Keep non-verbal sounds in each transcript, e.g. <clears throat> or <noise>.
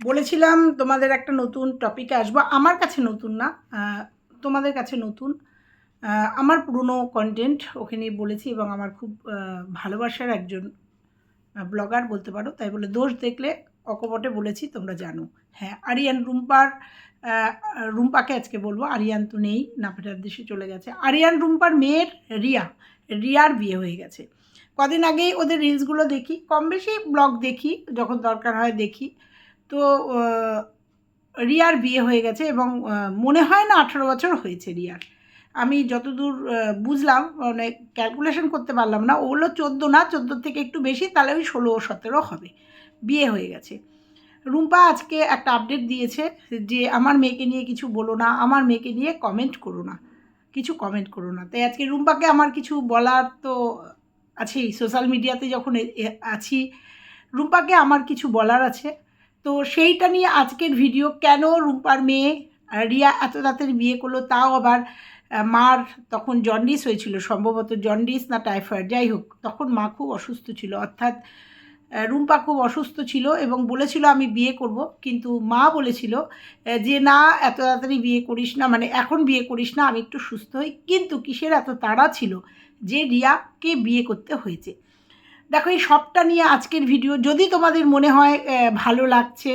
বলেছিলাম তোমাদের একটা নতুন টপিকে আসব। আমার কাছে নতুন না তোমাদের কাছে নতুন। আমার পুরনো কন্টেন্ট ওখানে বলেছি এবং আমার খুব ভালোবাসার একজন ব্লগার বলতে পারো, তাই বলে দোষ দেখলে অকপটে বলেছি, তোমরা জানো। হ্যাঁ আরিয়ান রুম্পার রুম্পাকে আজকে বলব, আরিয়ান তো নেই, নাফেটার দেশে চলে গেছে। আরিয়ান রুম্পার মেয়ের রিয়া, রিয়ার বিয়ে হয়ে গেছে। কদিন আগেই ওদের রিলসগুলো দেখি কম বেশি ব্লগ দেখি, যখন দরকার হয় দেখি। তো রিয়ার বিয়ে হয়ে গেছে এবং মনে হয় না আঠেরো বছর হয়েছে রিয়ার। আমি যতদূর বুঝলাম মানে ক্যালকুলেশন করতে পারলাম না। ওগুলো চোদ্দ না, চোদ্দ থেকে একটু বেশি, তাহলে ওই ষোলো, সতেরো হবে। বিয়ে হয়ে গেছে। রুম্পা আজকে একটা আপডেট দিয়েছে যে, আমার মেয়েকে নিয়ে কিছু বলো না, আমার মেয়েকে নিয়ে কমেন্ট করো না, কিছু কমেন্ট করো না। তাই আজকে রুম্পাকে আমার কিছু বলার তো আছেই। সোশ্যাল মিডিয়াতে যখন আছি, রুম্পাকে আমার কিছু বলার আছে। তো সেইটা নিয়ে আজকের ভিডিও কেন রুম্পার মেয়ে রিয়া এত তাড়াতাড়ি বিয়ে করল, তাও আবার মার তখন জন্ডিস হয়েছিল, সম্ভবত জন্ডিস না টাইফয়েড যাই হোক, তখন মা খুব অসুস্থ ছিল, অর্থাৎ রুম্পা খুব অসুস্থ ছিল এবং বলেছিল আমি বিয়ে করব, কিন্তু মা বলেছিল যে না, এত তাড়াতাড়ি বিয়ে করিস না মানে এখন বিয়ে করিস না, আমি একটু সুস্থ হই, কিন্তু কিসের এত তাড়া ছিল যে রিয়াকে বিয়ে করতে হয়েছে। দেখো, এই সবটা নিয়ে আজকের ভিডিও যদি তোমাদের মনে হয় ভালো লাগছে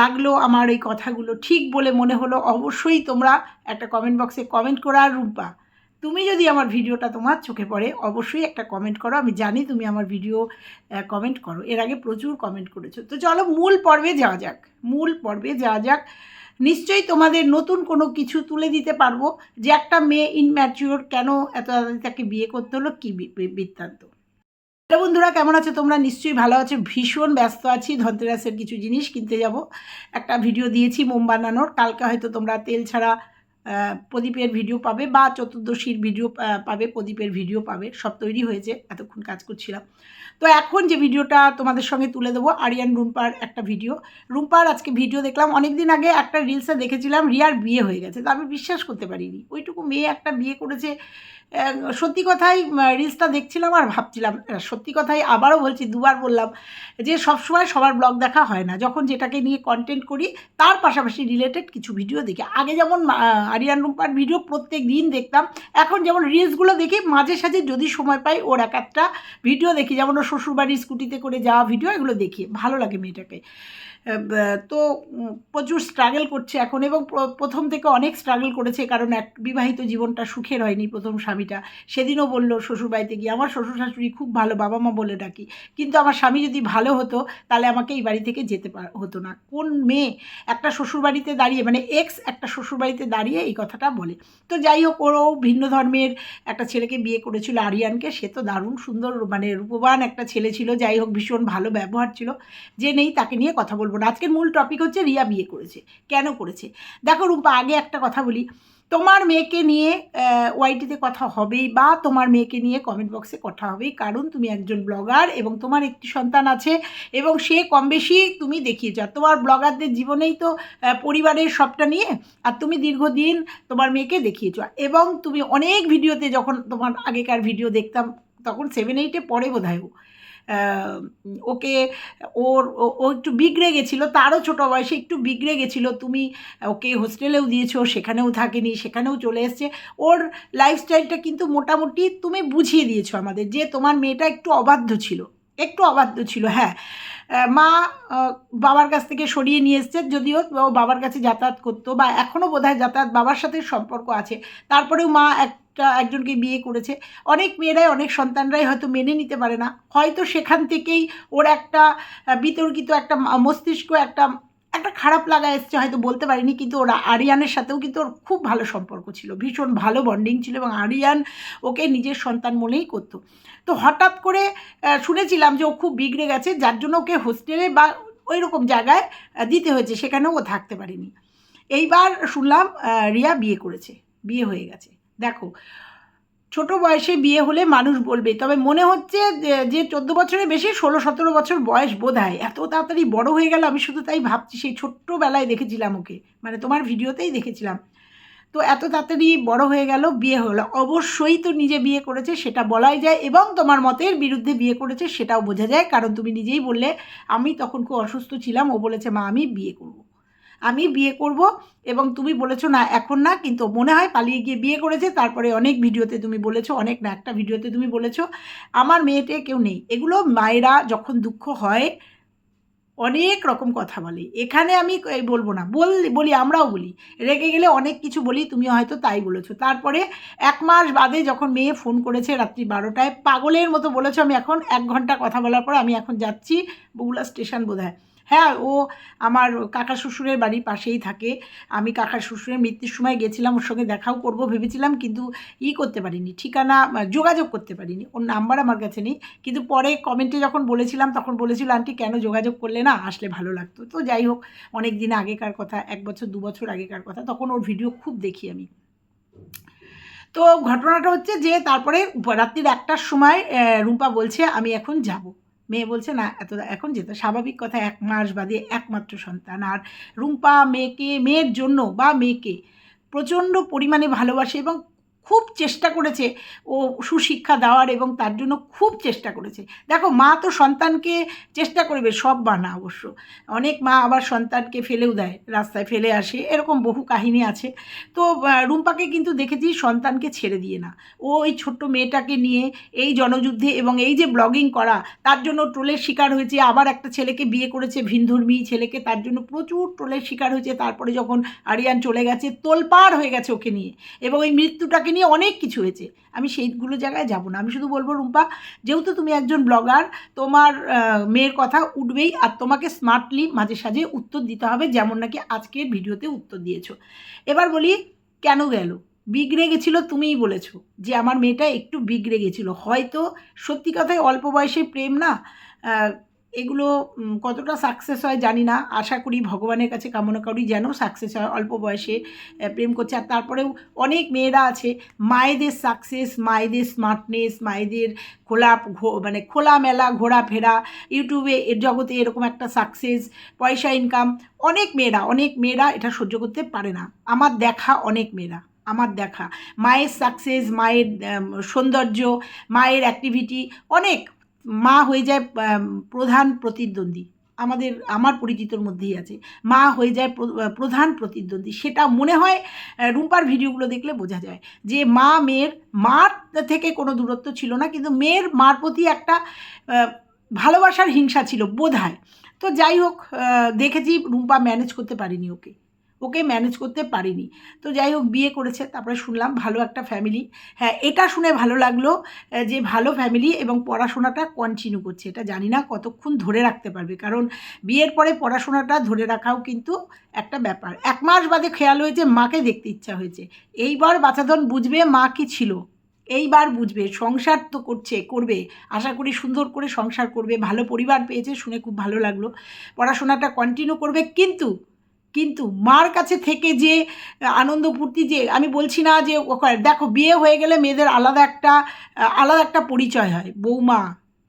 লাগল আমার এই কথাগুলো ঠিক বলে মনে হলো, অবশ্যই তোমরা একটা কমেন্ট বক্সে কমেন্ট করো। আর রূপা, তুমি যদি আমার ভিডিওটা তোমার চোখে পড়ে, অবশ্যই একটা কমেন্ট করো। আমি জানি তুমি আমার ভিডিও কমেন্ট করো। এর আগে প্রচুর কমেন্ট করেছ। তো চলো, মূল পর্বে যাওয়া যাক। মূল পর্বে যাওয়া যাক। নিশ্চয়ই তোমাদের নতুন কোনো কিছু তুলে দিতে পারব। যে একটা মেয়ে ইনম্যাচিওর কেন এত তাড়াতাড়ি তাকে বিয়ে করতে হলো? কী বৃত্তান্ত। হ্যালো বন্ধুরা, কেমন আছো তোমরা? নিশ্চয়ই ভালো আছো। ভীষণ ব্যস্ত আছি, ধনতেরাসের কিছু জিনিস কিনতে যাব। একটা ভিডিও দিয়েছি মোম বানানোর। কালকে হয়তো তোমরা তেল ছাড়া প্রদীপের ভিডিও পাবে বা চতুর্দশীর ভিডিও পাবে, প্রদীপের ভিডিও পাবে, সব তৈরি হয়েছে, এতক্ষণ কাজ করছিলাম। তো এখন যে ভিডিওটা তোমাদের সঙ্গে তুলে দেবো, আরিয়ান রুম্পার একটা ভিডিও রুম্পার আজকে ভিডিও দেখলাম অনেক দিন আগে একটা রিলসে দেখেছিলাম, রিয়ার বিয়ে হয়ে গেছে, তো আমি বিশ্বাস করতে পারিনি। ওইটুকু মেয়ে একটা বিয়ে করেছে সত্যি কথাই রিলসটা দেখছিলাম আর ভাবছিলাম সত্যি কথাই আবারও বলছি, দুবার বললাম যে সবসময় সবার ব্লগ দেখা হয় না। যখন যেটাকে নিয়ে কন্টেন্ট করি, তার পাশাপাশি রিলেটেড কিছু ভিডিও দেখি। আগে যেমন আরিয়ান রুম্পার ভিডিও প্রত্যেক দিন দেখতাম। এখন যেমন রিলসগুলো দেখি, মাঝে সাঝে যদি সময় পাই ওর এক একটা ভিডিও দেখি। যেমন ওর শ্বশুরবাড়ির স্কুটিতে করে যাওয়া ভিডিও এগুলো দেখি। ভালো লাগে মেয়েটাকে। তো প্রচুর স্ট্রাগল করছে এখন এবং প্রথম থেকে অনেক স্ট্রাগল করেছে কারণ এক বিবাহিত জীবনটা সুখের হয়নি প্রথম স্বামীটা। সেদিনও বলল শ্বশুরবাড়িতে গিয়ে, আমার শ্বশুর শাশুড়ি খুব ভালো, বাবা মা বলে ডাকি। কিন্তু আমার স্বামী যদি ভালো হতো, তাহলে আমাকে এই বাড়ি থেকে যেতে হতো না। কোন মেয়ে একটা শ্বশুরবাড়িতে দাঁড়িয়ে মানে এক্স একটা শ্বশুরবাড়িতে দাঁড়িয়ে এই কথাটা বলে। তো যাই হোক, ওরও ভিন্ন ধর্মের একটা ছেলেকে বিয়ে করেছিল আরিয়ানকে। সে তো দারুণ সুন্দর মানে রূপবান একটা ছেলে ছিল। যাই হোক, ভীষণ ভালো ব্যবহার ছিল। যে নেই তাকে নিয়ে কথা বলব। না। আজকের মূল টপিক হচ্ছে রিয়া বিয়ে করেছে। কেন করেছে? দেখো রূপা, আগে একটা কথা বলি। তোমার মেয়েকে নিয়ে ওয়াইটিতে কথা হবেই বা তোমার মেয়েকে নিয়ে কমেন্ট বক্সে কথা হবেই। কারণ তুমি একজন ব্লগার এবং তোমার একটি সন্তান আছে এবং সে কম বেশি তুমি দেখিয়েছ। আর তোমার ব্লগারদের জীবনেই তো পরিবারের সবটা নিয়ে আর তুমি দীর্ঘদিন তোমার মেয়েকে দেখিয়েছ। এবং তুমি অনেক ভিডিওতে যখন তোমার আগেকার ভিডিও দেখতাম, তখন সেভেন এইটে পরে বোধ হয় ওকে, ওর, ও- একটু বিগড়ে গেছিল, তারও ছোটো বয়সে একটু বিগড়ে গেছিল, তুমি ওকে হোস্টেলেও দিয়েছ, সেখানেও থাকেনি, সেখানেও চলে এসছে। ওর লাইফস্টাইলটা কিন্তু মোটামুটি তুমি বুঝিয়ে দিয়েছ আমাদের যে তোমার মেয়েটা একটু অবাধ্য ছিল, একটু অবাধ্য ছিল হ্যাঁ। মা বাবার কাছ থেকে সরিয়ে নিয়ে এসছে, যদিও বাবার কাছে যাতায়াত করতো বা এখনও বোধহয় যাতায়াত বাবার সাথে সম্পর্ক আছে। তারপরেও মা একটা একজনকে বিয়ে করেছে। অনেক মেয়েরাই, অনেক সন্তানরাই হয়তো মেনে নিতে পারে না। হয়তো সেখান থেকেই ওর একটা বিতর্কিত একটা মস্তিষ্ক একটা একটা খারাপ লাগা এসছে, হয়তো বলতে পারিনি। কিন্তু ওরা, আরিয়ানের সাথেও কিন্তু ওর খুব ভালো সম্পর্ক ছিল। ভীষণ ভালো বন্ডিং ছিল এবং আরিয়ান ওকে নিজের সন্তান মনেই করতো। তো হঠাৎ করে শুনেছিলাম যে ও খুব বিগড়ে গেছে, যার জন্য ওকে হোস্টেলে বা ওই রকম জায়গায় দিতে হয়েছে। সেখানেও ও থাকতে পারেনি। এইবার শুনলাম রিয়া বিয়ে করেছে। বিয়ে হয়ে গেছে। দেখো, ছোট বয়সে বিয়ে হলে মানুষ বলবে, তবে মনে হচ্ছে যে- চোদ্দ বছরের বেশি, ষোলো, সতেরো বছর বয়স বোধ হয় এত তাড়াতাড়ি বড় হয়ে গেল, আমি শুধু তাই ভাবছি, সেই ছোট্টবেলায় দেখেছিলাম ওকে মানে তোমার ভিডিওতেই দেখেছিলাম। তো এত তাড়াতাড়ি বড় হয়ে গেল, বিয়ে হলো। অবশ্যই তো নিজে বিয়ে করেছে, সেটা বলাই যায়, এবং তোমার মতের বিরুদ্ধে বিয়ে করেছে, সেটাও বোঝা যায়। কারণ তুমি নিজেই বললে, আমি তখন খুব অসুস্থ ছিলাম, ও বলেছে, মা, আমি বিয়ে করব। আমি বিয়ে করব এবং তুমি বলেছ না, এখন না, কিন্তু মনে হয় পালিয়ে গিয়ে বিয়ে করেছে, তারপরে অনেক ভিডিওতে তুমি বলেছ, অনেক না একটা ভিডিওতে তুমি বলেছ, আমার মেয়েটে কেউ নেই। এগুলো মায়েরা যখন দুঃখ হয়, অনেক রকম কথা বলে। এখানে আমি বলব না, বল, বলি, আমরাও বলি। রেগে গেলে অনেক কিছু বলি তুমি হয়তো তাই বলেছ। তারপরে এক মাস বাদে যখন মেয়ে ফোন করেছে রাত্রি বারোটায়, পাগলের মতো বলেছ আমি এখন, এক ঘণ্টা কথা বলার পর আমি এখন যাচ্ছি বগুলা স্টেশন বোধ হ্যাঁ ও আমার কাকা শ্বশুরের বাড়ির পাশেই থাকে। আমি কাকা শ্বশুরের মৃত্যুর সময় গেছিলাম, ওর সঙ্গে দেখাও করব ভেবেছিলাম, কিন্তু ই করতে পারিনি। ঠিকানা যোগাযোগ করতে পারিনি। ওর নাম্বার আমার কাছে নেই। কিন্তু পরে কমেন্টে যখন বলেছিলাম, তখন বলেছিল, আন্টি, কেন যোগাযোগ করলে না? আসলে ভালো লাগতো। তো যাই হোক, অনেক দিন আগেকার কথা, এক বছর, দু বছর আগেকার কথা, তখন ওর ভিডিও খুব দেখি আমি। তো ঘটনাটা হচ্ছে যে, তারপরে রাত্রির একটার সময় রুম্পা বলছে, আমি এখন যাব। মেয়ে বলছে, না, এত এখন যেতে স্বাভাবিক কথা, এক মাস বাদে একমাত্র সন্তান। আর রুম্পা মেয়েকে, মেয়ের জন্য বা মেয়েকে প্রচণ্ড পরিমাণে ভালোবাসে এবং খুব চেষ্টা করেছে ও সুশিক্ষা দেওয়ার এবং তার জন্য খুব চেষ্টা করেছে। দেখো, মা তো সন্তানকে চেষ্টা করবে, সব মা না অবশ্য। অনেক মা আবার সন্তানকে ফেলেও দেয়, রাস্তায় ফেলে আসে, এরকম বহু কাহিনী আছে। তো রুম্পাকে কিন্তু দেখেছি সন্তানকে ছেড়ে দিয়ে না। ও ওই ছোট্ট মেয়েটাকে নিয়ে এই জনযুদ্ধে এবং এই যে ব্লগিং করা, তার জন্য ট্রোলের শিকার হয়েছে, আবার একটা ছেলেকে বিয়ে করেছে, ভিনধর্মী ছেলেকে, তার জন্য প্রচুর ট্রোলের শিকার হয়েছে। তারপরে যখন আরিয়ান চলে গেছে, তোলপাড় হয়ে গেছে ওকে নিয়ে। এবং এই মৃত্যুটাকে নিয়ে অনেক কিছু হয়েছে। আমি সেইগুলো জায়গায় যাব না। আমি শুধু বলব, রুম্পা, যেহেতু তুমি একজন ব্লগার, তোমার মেয়ের কথা উঠবেই আর তোমাকে স্মার্টলি মাঝে সাঝে উত্তর দিতে হবে, যেমন নাকি আজকের ভিডিওতে উত্তর দিয়েছ। এবার বলি, কেন গেল? বিগড়ে গেছিল তুমিই বলেছ যে আমার মেয়েটা একটু বিগড়ে গেছিল। হয়তো সত্যি কথাই অল্প বয়সে প্রেম না এগুলো কতটা সাকসেস হয় জানি না। আশা করি ভগবানের কাছে কামনা করি যেন সাকসেস হয়। অল্প বয়সে প্রেম করছে। আর তারপরেও অনেক মেয়েরা আছে, মায়েদের সাকসেস মায়েদের স্মার্টনেস মায়েদের খোলা মানে খোলামেলা, ঘোরাফেরা ইউটিউবে এর জগতে এরকম একটা সাকসেস পয়সা ইনকাম অনেক মেয়েরা অনেক মেয়েরা এটা সহ্য করতে পারে না। আমার দেখা অনেক মেয়েরা, আমার দেখা। মায়ের সাকসেস মায়ের সৌন্দর্য, মায়ের অ্যাক্টিভিটি অনেক মা হয়ে যায় প্রধান প্রতিদ্বন্দ্বী। আমাদের, আমার পরিচিতর মধ্যেই আছে। মা হয়ে যায় প্রধান প্রতিদ্বন্দ্বী। সেটা মনে হয় রুম্পার ভিডিওগুলো দেখলে বোঝা যায় যে মা, মেয়ের, মার থেকে কোনো দূরত্ব ছিল না, কিন্তু মেয়ের, মার প্রতি একটা ভালোবাসার হিংসা ছিল বোধ হয় তো যাই হোক দেখেছি রুম্পা ম্যানেজ করতে পারিনি ওকে। ওকে ম্যানেজ করতে পারিনি। তো যাই হোক বিয়ে করেছে, তারপরে শুনলাম ভালো একটা ফ্যামিলি হ্যাঁ এটা শুনে ভালো লাগল যে ভালো ফ্যামিলি এবং পড়াশোনাটা কন্টিনিউ করছে। এটা জানি না কতক্ষণ ধরে রাখতে পারবে, কারণ বিয়ের পরে পড়াশোনাটা ধরে রাখাও কিন্তু একটা ব্যাপার। এক মাস বাদে খেয়াল হয়েছে মাকে দেখতে ইচ্ছা হয়েছে। এইবার বাচ্চাধন বুঝবে মা কি ছিল। এইবার বুঝবে, সংসার তো করছে, করবে। আশা করি সুন্দর করে সংসার করবে, ভালো পরিবার পেয়েছে, শুনে খুব ভালো লাগল। পড়াশোনাটা কন্টিনিউ করবে, কিন্তু কিন্তু মার কাছে থেকে যে আনন্দ ফুর্তি যে, আমি বলছি না যে দেখো, বিয়ে হয়ে গেলে মেয়েদের আলাদা একটা আলাদা একটা পরিচয় হয়। বৌমা,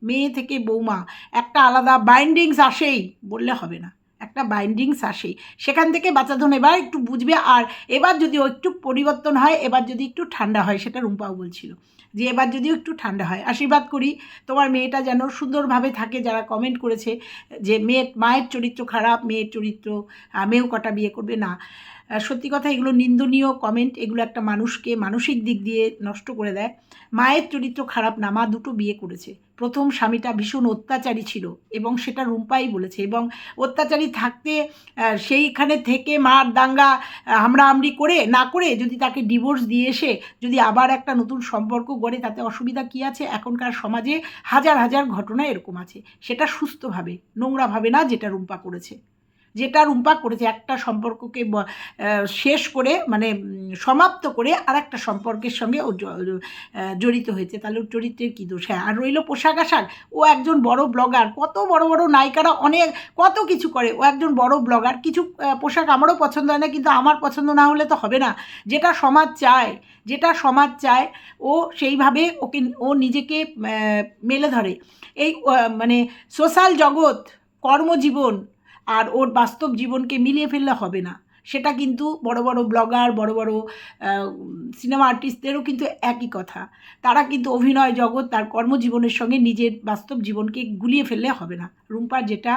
মেয়ে থেকে বৌমা, একটা আলাদা বাইন্ডিংস আসেই, বললে হবে না। একটা বাইন্ডিংস আসেই। সেখান থেকে বাচ্চাধন এবার একটু বুঝবে, আর এবার যদি একটু পরিবর্তন হয়, এবার যদি একটু ঠান্ডা হয়, সেটা রুম্পাও বলছিল। যে এবার যদিও একটু ঠান্ডা হয়, আশীর্বাদ করি। তোমার মেয়েটা যেন সুন্দরভাবে থাকে, যারা কমেন্ট করেছে যে মেয়ের মায়ের চরিত্র খারাপ, মেয়ের চরিত্র মেয়েও কটা বিয়ে করবে, না। সত্যি কথা, এগুলো নিন্দনীয় কমেন্ট এগুলো একটা মানুষকে মানসিক দিক দিয়ে নষ্ট করে দেয়। মায়ের চরিত্র খারাপ না, মা দুটো বিয়ে করেছে। প্রথম স্বামীটা ভীষণ অত্যাচারী ছিল এবং সেটা রুম্পাই বলেছে এবং অত্যাচারী থাকতে সেইখানে থেকে মার দাঙ্গা আমরা আমরি করে, না করে যদি তাকে ডিভোর্স দিয়ে এসে যদি আবার একটা নতুন সম্পর্ক গড়ে, তাতে অসুবিধা কী আছে? এখনকার সমাজে হাজার হাজার ঘটনা এরকম আছে। সেটা সুস্থভাবে নোংরাভাবে না যেটা রুম্পা করেছে। যেটা রুম্পা করেছে, একটা সম্পর্ককে শেষ করে মানে সমাপ্ত করে আর একটা সম্পর্কের সঙ্গে ও জড়িত হয়েছে। তাহলে ওর চরিত্রের কী দোষ? হ্যাঁ আর রইল পোশাক আশাক। ও একজন বড় ব্লগার। কত বড় বড় নায়িকারা অনেক, কত কিছু করে। ও একজন বড় ব্লগার। কিছু পোশাক আমারও পছন্দ হয় না, কিন্তু আমার পছন্দ না হলে তো হবে না। যেটা সমাজ চায়, যেটা সমাজ চায়, ও সেইভাবে ওকে, ও নিজেকে মেলে ধরে। এই মানে সোশ্যাল জগৎ, কর্মজীবন আর ওর বাস্তব জীবনকে মিলিয়ে ফেললে হবে না। সেটা কিন্তু বড় বড় ব্লগার, বড় বড় সিনেমা আর্টিস্টদেরও কিন্তু একই কথা। তারা কিন্তু অভিনয় জগৎ তার কর্মজীবনের সঙ্গে নিজের বাস্তব জীবনকে গুলিয়ে ফেললে হবে না। রুম্পার যেটা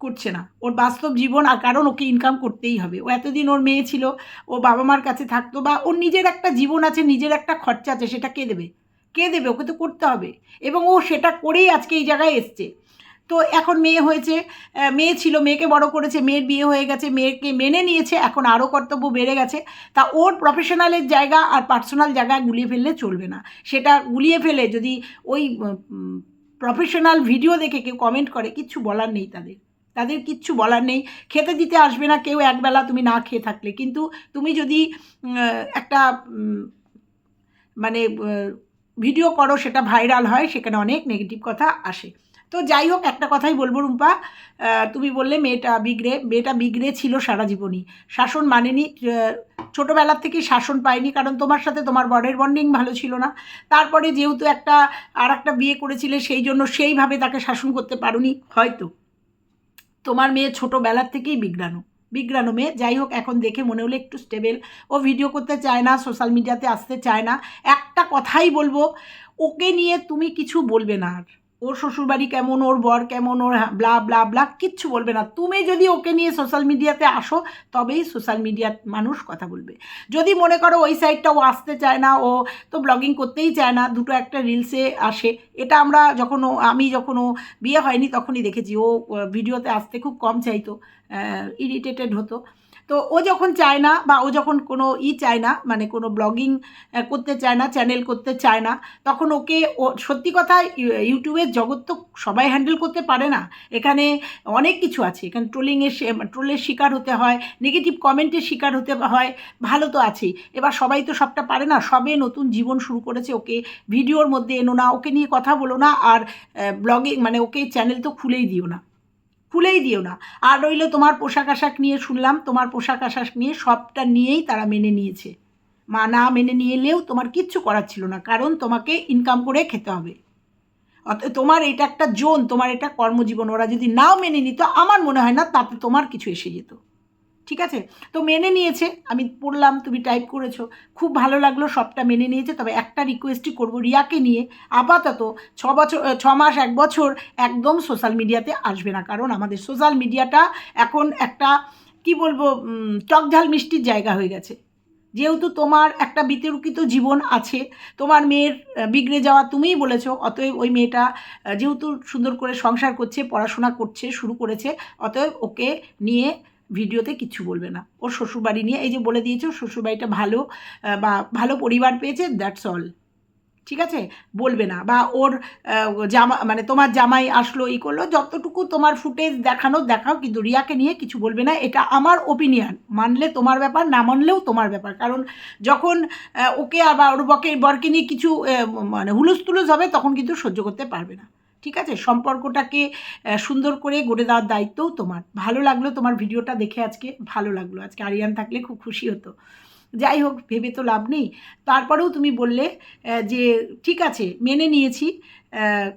করছে না। ওর বাস্তব জীবন আর কারণ ওকে ইনকাম করতেই হবে। ও এতদিন ওর মেয়ে ছিল, ও বাবা মার কাছে থাকতো বা ওর নিজের একটা জীবন আছে, নিজের একটা খরচা আছে, সেটা কে দেবে? কে দেবে? ওকে তো করতে হবে। এবং ও সেটা করেই আজকে এই জায়গায় এসছে। তো এখন মেয়ে হয়েছে মেয়ে ছিল, মেয়েকে বড় করেছে, মেয়ের বিয়ে হয়ে গেছে, মেয়েকে মেনে নিয়েছে, এখন আরও কর্তব্য বেড়ে গেছে। তা ওর প্রফেশনালের জায়গা আর পার্সোনাল জায়গা গুলিয়ে ফেললে চলবে না। সেটা গুলিয়ে ফেলে যদি ওই প্রফেশনাল ভিডিও দেখে কেউ কমেন্ট করে, কিচ্ছু বলার নেই তাদের। তাদের কিচ্ছু বলার নেই। খেতে দিতে আসবে না, কেউ একবেলা তুমি না খেয়ে থাকলে। কিন্তু তুমি যদি একটা মানে ভিডিও করো, সেটা ভাইরাল হয়, সেখানে অনেক নেগেটিভ কথা আসে। তো যাই হোক, একটা কথাই বলব রুম্পা। তুমি বললে মেয়েটা বিগড়ে মেয়েটা বিগড়ে ছিল সারা জীবনই। শাসন মানেনি ছোটোবেলার থেকেই শাসন পায়নি, কারণ তোমার সাথে তোমার বরের বন্ডিং ভালো ছিল না। তারপরে যেহেতু একটা আর একটা বিয়ে করেছিলে, সেই জন্য সেইভাবে তাকে শাসন করতে পারোনি, হয়তো। তোমার মেয়ে ছোটোবেলার থেকেই বিগড়ানো বিগড়ানো মেয়ে। যাই হোক, এখন দেখে মনে হলো একটু স্টেবেল ও ভিডিও করতে চায় না সোশ্যাল মিডিয়াতে আসতে চায় না। একটা কথাই বলব, ওকে নিয়ে তুমি কিছু বলবে না আর। ওর শ্বশুরবাড়ি কেমন, ওর বর কেমন, ওর ব্লা ব্লা ব্লা কিচ্ছু বলবে না। তুমি যদি ওকে নিয়ে সোশ্যাল মিডিয়াতে আসো, তবেই সোশ্যাল মিডিয়ার মানুষ কথা বলবে। যদি মনে করো ওই সাইডটা ও আসতে চায় না, ও তো ব্লগিং করতেই চায় না, দুটো একটা রিলসে আসে। এটা আমরা যখন আমি যখন ও বিয়ে হয়নি, তখনই দেখেছি। ও ভিডিওতে আসতে খুব কম চাইতো ইরিটেটেড হতো। তো ও যখন চায় না বা ও যখন কোনো ই চায় না মানে কোনো ব্লগিং করতে চায় না চ্যানেল করতে চায় না, তখন ওকে ও, সত্যি কথা ইউ- ইউটিউবের জগৎ তো সবাই হ্যান্ডেল করতে পারে না। এখানে অনেক কিছু আছে। এখানে ট্রোলিংয়ের ট্রোলের শিকার হতে হয় নেগেটিভ কমেন্টের শিকার হতে হয়, ভালো তো আছেই। এবার সবাই তো সবটা পারে না। সবে নতুন জীবন শুরু করেছে ওকে। ভিডিওর মধ্যে এনো না, ওকে নিয়ে কথা বলো না, আর ব্লগিং মানে ওকে চ্যানেল তো খুলেই দিও না। খুলেই দিও না। আর রইল তোমার পোশাক আশাক নিয়ে শুনলাম, তোমার পোশাক আশাক নিয়ে সবটা নিয়েই তারা মেনে নিয়েছে। মা না মেনে নিয়েলেও তোমার কিচ্ছু করার ছিল না, কারণ তোমাকে ইনকাম করে খেতে হবে। অত তোমার এটা একটা জোন, তোমার এটা কর্মজীবন, ওরা যদি নাও মেনে নিত, আমার মনে হয় না তাতে তোমার কিছু এসে যেত। ঠিক আছে? তো মেনে নিয়েছে। আমি পড়লাম, তুমি টাইপ করেছ। খুব ভালো লাগল, সবটা মেনে নিয়েছে। তবে একটা রিকোয়েস্টই করব রিয়াকে নিয়ে। আপাতত ছ বছর ছ মাস, এক বছর একদম সোশ্যাল মিডিয়াতে আসবে না। কারণ আমাদের সোশ্যাল মিডিয়াটা এখন একটা, কি বলব টকঝাল মিষ্টির জায়গা হয়ে গেছে। যেহেতু তোমার একটা বিতর্কিত জীবন আছে, তোমার মেয়ের বিগড়ে যাওয়া তুমিই বলেছ, অতএব ওই মেয়েটা যেহেতু সুন্দর করে সংসার করছে, পড়াশোনা করছে, শুরু করেছে, অতএব ওকে নিয়ে ভিডিওতে কিচ্ছু বলবে না। ওর শ্বশুরবাড়ি নিয়ে, এই যে বলে দিয়েছে, ওর শ্বশুরবাড়িটা ভালো বা ভালো পরিবার পেয়েছে দ্যাটস অল ঠিক আছে? বলবে না। বা ওর জামা মানে তোমার জামাই আসলো ই করল, যতটুকু তোমার ফুটেজ দেখানো, দেখাও, কিন্তু রিয়াকে নিয়ে কিছু বলবে না। এটা আমার ওপিনিয়ন মানলে তোমার ব্যাপার, না মানলেও তোমার ব্যাপার। কারণ যখন ওকে আবার ওর বকে, বরকে নিয়ে কিছু মানে হুলুস তুলুস হবে, তখন কিন্তু সহ্য করতে পারবে না। ঠিক আছে? সম্পর্কটাকে সুন্দর করে গড়ে দেওয়ার দায়িত্বও তোমার। ভালো লাগল তোমার ভিডিওটা দেখে আজকে, ভালো লাগল। আজকে আরিয়ান থাকলে খুব খুশি হতো। যাই হোক, ভেবে তো লাভ নেই। তারপরেও তুমি বললে যে ঠিক আছে, মেনে নিয়েছি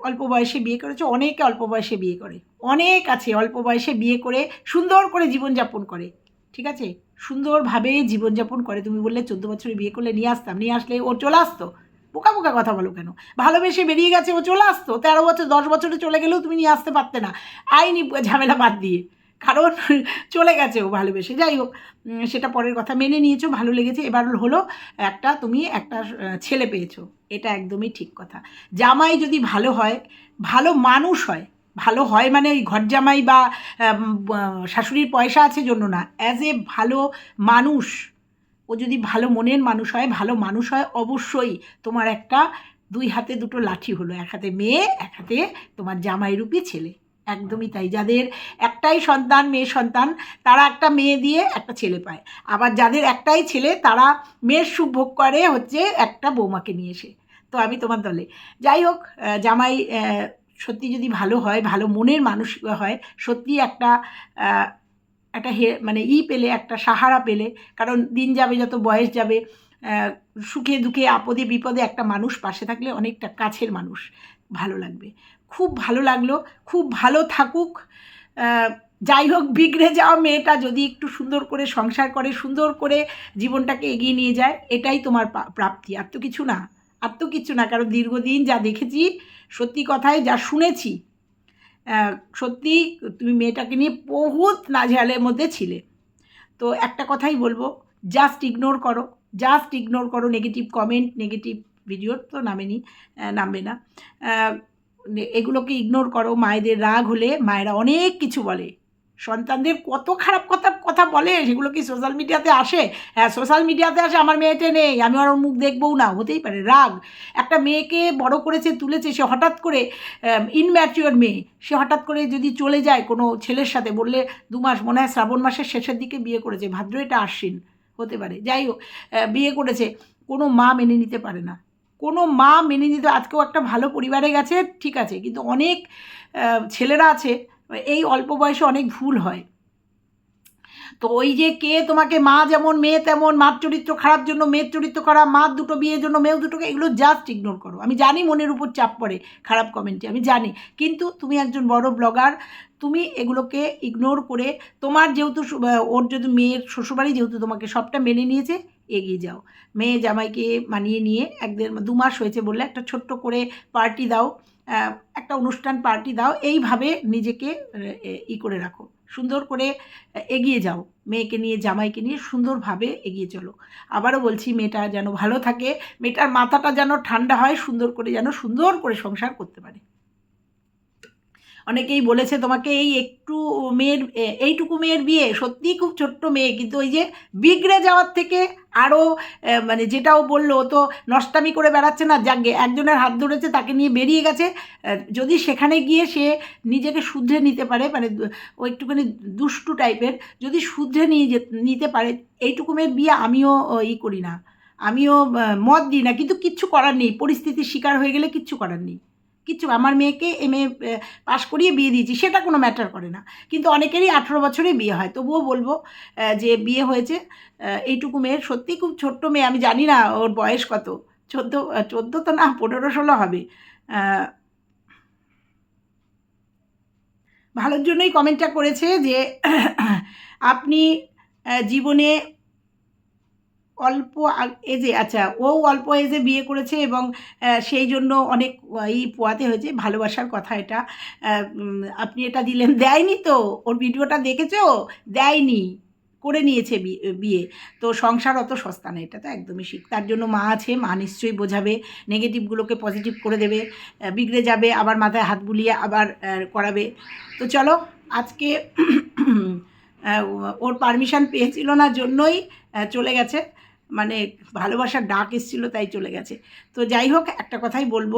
অল্প বয়সে বিয়ে করেছ, অনেকে অল্প বয়সে বিয়ে করে। অনেক আছে অল্প বয়সে বিয়ে করে সুন্দর করে জীবনযাপন করে। ঠিক আছে? সুন্দরভাবে জীবনযাপন করে। তুমি বললে, চোদ্দ বছরে বিয়ে করলে নিয়ে আসতাম। নিয়ে আসলে ও চলে আসতো। বোকা বোকা কথা বলো কেন? ভালোবেসে বেরিয়ে গেছে, ও চলে আসতো। তেরো বছর, দশ বছরে চলে গেলেও তুমি নিয়ে আসতে পারতে না। আইনি ঝামেলা বাদ দিয়ে। কারণ <laughs> চলে গেছে ও ভালোবেসে। যাই হোক সেটা পরের কথা। মেনে নিয়েছো, ভালো লেগেছে। এবার হলো একটা তুমি একটা ছেলে পেয়েছ। এটা একদমই ঠিক কথা। জামাই যদি ভালো হয়, ভালো মানুষ হয়, ভালো হয় মানে ওই ঘর জামাই বা শাশুড়ির পয়সা আছে জন্য না অ্যাজ এ ভালো মানুষ ও যদি ভালো মনের মানুষ হয়, ভালো মানুষ হয়, অবশ্যই তোমার একটা দুই হাতে দুটো লাঠি হলো। এক হাতে মেয়ে, এক হাতে তোমার জামাইরূপী ছেলে। একদমই তাই। যাদের একটাই সন্তান, মেয়ে সন্তান, তারা একটা মেয়ে দিয়ে একটা ছেলে পায়। আবার যাদের একটাই ছেলে, তারা মেয়ের সুখ ভোগ করে হচ্ছে একটা বৌমাকে নিয়ে এসে। তো আমি তোমার দলে। যাই হোক জামাই সত্যি যদি ভালো হয়, ভালো মনের মানুষ হয়, সত্যি একটা একটা হে মানে ই পেলে, একটা সাহারা পেলে। কারণ দিন যাবে, যত বয়স যাবে সুখে দুঃখে, আপদে, বিপদে একটা মানুষ পাশে থাকলে অনেকটা কাছের মানুষ ভালো লাগবে। খুব ভালো লাগল, খুব ভালো থাকুক। যাই হোক, বিগড়ে যাওয়া মেয়েটা যদি একটু সুন্দর করে সংসার করে, সুন্দর করে জীবনটাকে এগিয়ে নিয়ে যায়, এটাই তোমার প্রাপ্তি। আর তো কিছু না, আর তো কিছু না, কারণ দীর্ঘদিন যা দেখেছি, সত্যি কথায় যা শুনেছি সত্যি তুমি মেয়েটাকে নিয়ে বহুত নাজেহালের মধ্যে ছিলে। তো একটা কথাই বলব জাস্ট ইগনোর করো জাস্ট ইগনোর করো নেগেটিভ কমেন্ট নেগেটিভ ভিডিও তো নামেনি নামবে না। এগুলোকে ইগনোর করো, মায়েদের রাগ হলে মায়েরা অনেক কিছু বলে। সন্তানদের কত খারাপ কথা কথা বলে, সেগুলো কি সোশ্যাল মিডিয়াতে আসে? হ্যাঁ সোশ্যাল মিডিয়াতে আসে, আমার মেয়েটা নেই, আমি আর ওর মুখ দেখবও না, হতেই পারে, রাগ। একটা মেয়েকে বড় করেছে, তুলেছে, সে হঠাৎ করে ইনম্যাচিওর মেয়ে, সে হঠাৎ করে যদি চলে যায় কোনো ছেলের সাথে, বললে দু মাস, মনে হয় শ্রাবণ মাসের শেষের দিকে বিয়ে করেছে, ভাদ্র এটা আশ্বিন, হতে পারে, যাই হোক বিয়ে করেছে, কোনো মা মেনে নিতে পারে না। কোনো মা মেনে নিতে, আজকেও একটা ভালো পরিবারে গেছে, ঠিক আছে, কিন্তু অনেক ছেলেরা আছে এই অল্প বয়সে অনেক ভুল হয়। তো ওই যে কে তোমাকে মা যেমন, মেয়ে তেমন, মার চরিত্র খারাপ জন্য, মেয়ের চরিত্র খারাপ, মার দুটো বিয়ের জন্য, মেয়েও দুটোকে, এগুলো জাস্ট ইগনোর করো। আমি জানি মনের উপর চাপ পড়ে খারাপ কমেন্টে আমি জানি। কিন্তু তুমি একজন বড় ব্লগার তুমি এগুলোকে ইগনোর করে তোমার যেহেতু ওর যদি মেয়ের শ্বশুরবাড়ি যেহেতু তোমাকে সবটা মেনে নিয়েছে, এগিয়ে যাও। মেয়ে জামাইকে মানিয়ে নিয়ে একদের দু মাস হয়েছে বললে একটা ছোট্ট করে পার্টি দাও। একটা অনুষ্ঠান পার্টি দাও, এইভাবে নিজেকে ই করে রাখো। সুন্দর করে এগিয়ে যাও। মেয়েকে নিয়ে, জামাইকে নিয়ে সুন্দরভাবে এগিয়ে চলো। আবারও বলছি, মেয়েটা যেন ভালো থাকে, মেয়েটার মাথাটা যেন ঠান্ডা হয়, সুন্দর করে যেন সুন্দর করে সংসার করতে পারে। অনেকেই বলেছে তোমাকে এই একটু মেয়ের এইটুকু মেয়ের বিয়ে, সত্যিই খুব ছোট্ট মেয়ে, কিন্তু ওই যে বিগড়ে যাওয়ার থেকে আরও মানে যেটাও বলল তো নষ্টামি করে বেড়াচ্ছে না, যাকে, একজনের হাত ধরেছে, তাকে নিয়ে বেরিয়ে গেছে। যদি সেখানে গিয়ে সে নিজেকে শুধরে নিতে পারে মানে ও একটুখানি দুষ্টু টাইপের, যদি শুধরে নিয়ে নিতে পারে, এইটুকু মেয়ের বিয়ে আমিও ই করি না। আমিও মত দিই না, কিন্তু কিচ্ছু করার নেই, পরিস্থিতির শিকার হয়ে গেলে কিচ্ছু করার নেই। কিচ্ছু আমার মেয়েকে এম এ পাশ করিয়ে বিয়ে দিয়েছি, সেটা কোনো ম্যাটার করে না। কিন্তু অনেকেরই আঠেরো বছরে বিয়ে হয়, তবুও বলব যে বিয়ে হয়েছে এইটুকু মেয়ের সত্যি খুব ছোট্ট মেয়ে, আমি জানি না ওর বয়স কত, চোদ্দ চোদ্দ তো না, পনেরো, ষোলো হবে। ভালোর জন্যই কমেন্টটা করেছে যে, আপনি জীবনে অল্প এজে আচ্ছা ও অল্প এজে বিয়ে করেছে এবং সেই জন্য অনেক ই পোয়াতে হয়েছে, ভালোবাসার কথা এটা। আপনি এটা দিলেন, দেয়নি তো? ওর ভিডিওটা দেখেছ? দেয়নি। করে নিয়েছে বিয়ে। তো সংসার অত সস্তা না, এটা তো একদমই শিখ তার জন্য মা আছে, মা নিশ্চয়ই বোঝাবে নেগেটিভগুলোকে পজিটিভ করে দেবে বিগড়ে যাবে, আবার মাথায় হাত বুলিয়ে আবার করাবে। তো চলো, আজকে <clears throat> ওর পারমিশন পেয়েছিল না জন্যই চলে গেছে। মানে ভালোবাসার ডাক এসেছিল, তাই চলে গেছে। তো যাই হোক, একটা কথাই বলব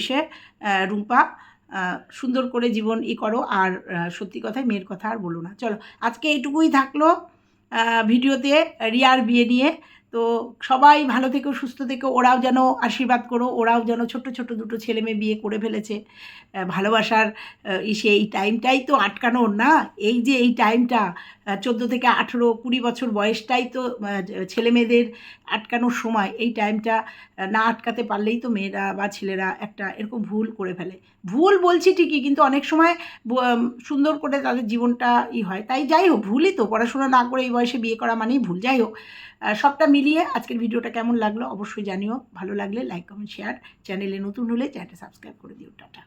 ইসে রুম্পা সুন্দর করে জীবন ই করো, আর সত্যি কথাই মেয়ের কথা আর বলো না। চলো, আজকে এইটুকুই থাকল ভিডিওতে রিয়ার বিয়ে নিয়ে। তো সবাই ভালো থেকো, সুস্থ থেকো, ওরাও যেন আশীর্বাদ করো, ওরাও যেন ছোট ছোট দুটো ছেলে মেয়ে বিয়ে করে ফেলেছে। ভালোবাসার ইসে এই টাইমটাই তো আটকানোর না, এই যে এই টাইমটা চোদ্দ থেকে আঠেরো, কুড়ি বছর বয়সটাই তো ছেলে মেয়েদের আটকানোর সময়, এই টাইমটা না আটকাতে পারলেই তো মেয়েরা বা ছেলেরা একটা এরকম ভুল করে ফেলে। ভুল বলছি ঠিকই, কিন্তু অনেক সময় সুন্দর করে তাদের জীবনটা ই হয়। তাই যাই হোক, ভুলই তো, পড়াশোনা না করে এই বয়সে বিয়ে করা মানেই ভুল। যাই হোক সবটা মিলিয়ে আজকের ভিডিওটা কেমন লাগল অবশ্যই জানিও। ভালো লাগলে লাইক কমেন্ট শেয়ার চ্যানেলে নতুন হলে চ্যানেলটা সাবস্ক্রাইব করে দিও। টাটা।